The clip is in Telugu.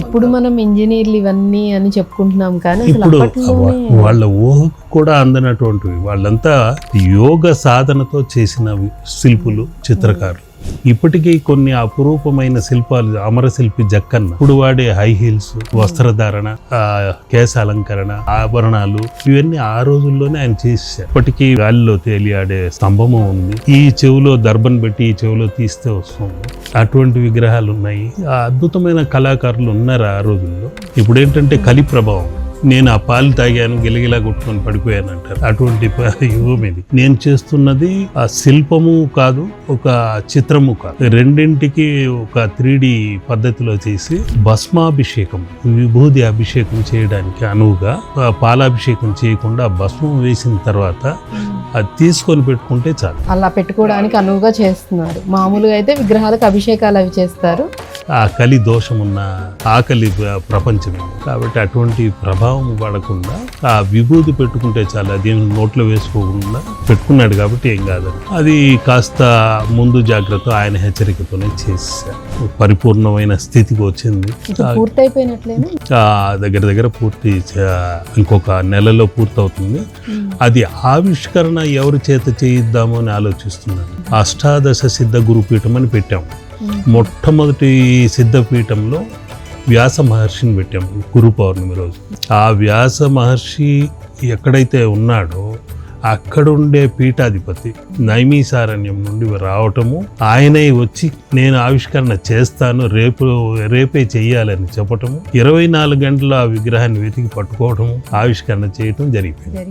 ఇప్పుడు మనం ఇంజనీర్లు ఇవన్నీ అని చెప్పుకుంటున్నాం కానీ ఇప్పుడు వాళ్ళ ఊహకు కూడా అందనటువంటివి. వాళ్ళంతా యోగ సాధనతో చేసిన శిల్పులు చిత్రకారులు. ఇప్పటికీ కొన్ని అపురూపమైన శిల్పాలు అమరశిల్పి జక్కన్న ఇప్పుడు వాడే హై హీల్స్ వస్త్రధారణ కేశ అలంకరణ ఆభరణాలు ఇవన్నీ ఆ రోజుల్లోనే ఆయన చేశారు ఇప్పటికీ గాలిలో తేలియాడే స్తంభము ఉంది. ఈ చెవిలో దర్బన్ పెట్టి ఈ చెవిలో తీస్తే వస్తుంది. అటువంటి విగ్రహాలు ఉన్నాయి. ఆ అద్భుతమైన కళాకారులు ఉన్నారు ఆ రోజుల్లో. ఇప్పుడు ఏంటంటే కలి ప్రభావం. నేను ఆ పాలు తాగాను గిలగిలా కొట్టుకొని పడిపోయాను అంటారు. అటువంటి యుగం ఇది. నేను చేస్తున్నది ఆ శిల్పము కాదు ఒక చిత్రము కాదు. రెండింటికి ఒక త్రీ పద్ధతిలో చేసి భస్మాభిషేకం విభూది అభిషేకం చేయడానికి అనువుగా పాలాభిషేకం చేయకుండా భస్మం వేసిన తర్వాత అది తీసుకొని పెట్టుకుంటే చాలు. అలా పెట్టుకోవడానికి అనువుగా చేస్తున్నారు. మామూలుగా అయితే విగ్రహాలకు అభిషేకాలు అవి చేస్తారు. ఆ కలి దోషమున్న ఆకలి ప్ర- ప్రపంచమే. కాబట్టి అటువంటి ప్రభావం పడకుండా ఆ విభూతి పెట్టుకుంటే చాలా అది నోట్లో వేసుకోకుండా పెట్టుకున్నాడు కాబట్టి ఏం కాదు. అది కాస్త ముందు జాగ్రత్త ఆయన హెచ్చరికతోనే చేశారు. పరిపూర్ణమైన స్థితికి వచ్చింది. దగ్గర దగ్గర పూర్తి ఇంకొక నెలలో పూర్తవుతుంది. అది ఆవిష్కరణ ఎవరి చేత చేయిద్దాము అని ఆలోచిస్తున్నాను అష్టాదశ సిద్ధ గురుపీఠం అని పెట్టాం మొట్టమొదటి సిద్ధపీఠంలో వ్యాస మహర్షిని పెట్టాము గురు పౌర్ణమి రోజు. ఆ వ్యాస మహర్షి ఎక్కడైతే ఉన్నాడో అక్కడుండే పీఠాధిపతి నైమీసారణ్యం నుండి రావటము ఆయనే వచ్చి నేను ఆవిష్కరణ చేస్తాను రేపు రేపే చెయ్యాలని చెప్పటము ఇరవై నాలుగు గంటలు ఆ విగ్రహాన్ని వెతికి పట్టుకోవటము ఆవిష్కరణ చేయటం జరిగింది